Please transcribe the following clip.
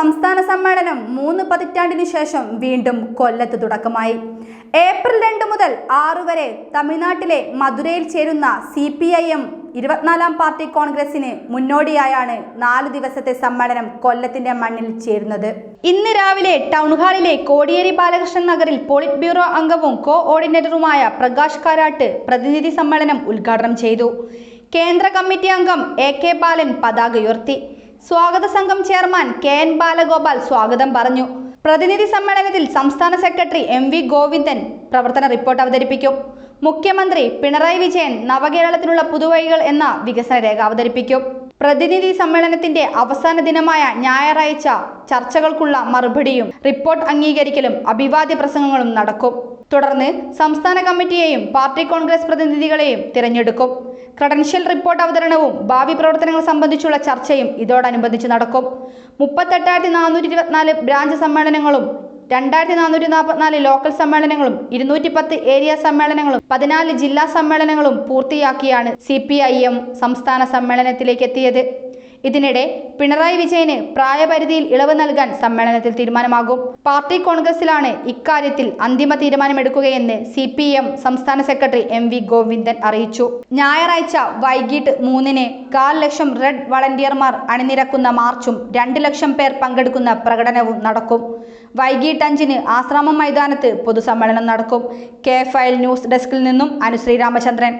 സംസ്ഥാന സമ്മേളനം മൂന്ന് പതിറ്റാണ്ടിനു ശേഷം വീണ്ടും കൊല്ലത്ത് തുടക്കമായി. ഏപ്രിൽ രണ്ട് മുതൽ ആറ് വരെ തമിഴ്നാട്ടിലെ മധുരയിൽ ചേരുന്ന സി പി ഐ എം ഇരുപത്തിനാലാം പാർട്ടി കോൺഗ്രസിന് മുന്നോടിയായാണ് നാല് ദിവസത്തെ സമ്മേളനം കൊല്ലത്തിന്റെ മണ്ണിൽ ചേരുന്നത്. ഇന്ന് രാവിലെ ടൗൺ ഹാളിലെ കോടിയേരി ബാലകൃഷ്ണൻ നഗറിൽ പോളിറ്റ് ബ്യൂറോ അംഗവും കോ ഓർഡിനേറ്ററുമായ പ്രകാശ് കാരാട്ട് പ്രതിനിധി സമ്മേളനം ഉദ്ഘാടനം ചെയ്തു. കേന്ദ്ര കമ്മിറ്റി അംഗം എ കെ ബാലൻ പതാക ഉയർത്തി. സ്വാഗത സംഘം ചെയർമാൻ കെ എൻ ബാലഗോപാൽ സ്വാഗതം പറഞ്ഞു. പ്രതിനിധി സമ്മേളനത്തിൽ സംസ്ഥാന സെക്രട്ടറി എം വി ഗോവിന്ദൻ പ്രവർത്തന റിപ്പോർട്ട് അവതരിപ്പിക്കും. മുഖ്യമന്ത്രി പിണറായി വിജയൻ നവകേരളത്തിനുള്ള പുതുവഴികൾ എന്ന വികസന രേഖ അവതരിപ്പിക്കും. പ്രതിനിധി സമ്മേളനത്തിന്റെ അവസാന ദിനമായ ഞായറാഴ്ച ചർച്ചകൾക്കുള്ള മറുപടിയും റിപ്പോർട്ട് അംഗീകരിക്കലും അഭിവാദ്യ പ്രസംഗങ്ങളും നടക്കും. തുടർന്ന് സംസ്ഥാന കമ്മിറ്റിയെയും പാർട്ടി കോൺഗ്രസ് പ്രതിനിധികളെയും തിരഞ്ഞെടുക്കും. ക്രഡൻഷ്യൽ റിപ്പോർട്ട് അവതരണവും ഭാവി പ്രവർത്തനങ്ങൾ സംബന്ധിച്ചുള്ള ചർച്ചയും ഇതോടനുബന്ധിച്ച് നടക്കും. മുപ്പത്തെട്ടായിരത്തി നാനൂറ്റി ഇരുപത്തിനാല് ബ്രാഞ്ച് സമ്മേളനങ്ങളും രണ്ടായിരത്തി നാനൂറ്റി നാൽപ്പത്തിനാല് ലോക്കൽ സമ്മേളനങ്ങളും ഇരുന്നൂറ്റി പത്ത് ഏരിയ സമ്മേളനങ്ങളും പതിനാല് ജില്ലാ സമ്മേളനങ്ങളും പൂർത്തിയാക്കിയാണ് സി സംസ്ഥാന സമ്മേളനത്തിലേക്ക് എത്തിയത്. ഇതിനിടെ പിണറായി വിജയന് പ്രായപരിധിയിൽ ഇളവ് നൽകാൻ സമ്മേളനത്തിൽ തീരുമാനമാകും. പാർട്ടി കോൺഗ്രസിലാണ് ഇക്കാര്യത്തിൽ അന്തിമ തീരുമാനമെടുക്കുകയെന്ന് സി പി എം സംസ്ഥാന സെക്രട്ടറി എം വി ഗോവിന്ദൻ അറിയിച്ചു. ഞായറാഴ്ച വൈകിട്ട് മൂന്നിന് കാൽ ലക്ഷം റെഡ് വളണ്ടിയർമാർ അണിനിരക്കുന്ന മാർച്ചും രണ്ട് ലക്ഷം പേർ പങ്കെടുക്കുന്ന പ്രകടനവും നടക്കും. വൈകിട്ട് അഞ്ചിന് ആശ്രമം മൈതാനത്ത് പൊതുസമ്മേളനം നടക്കും. കെ ഫയൽ ന്യൂസ് ഡെസ്കിൽ നിന്നും അനുശ്രീ രാമചന്ദ്രൻ.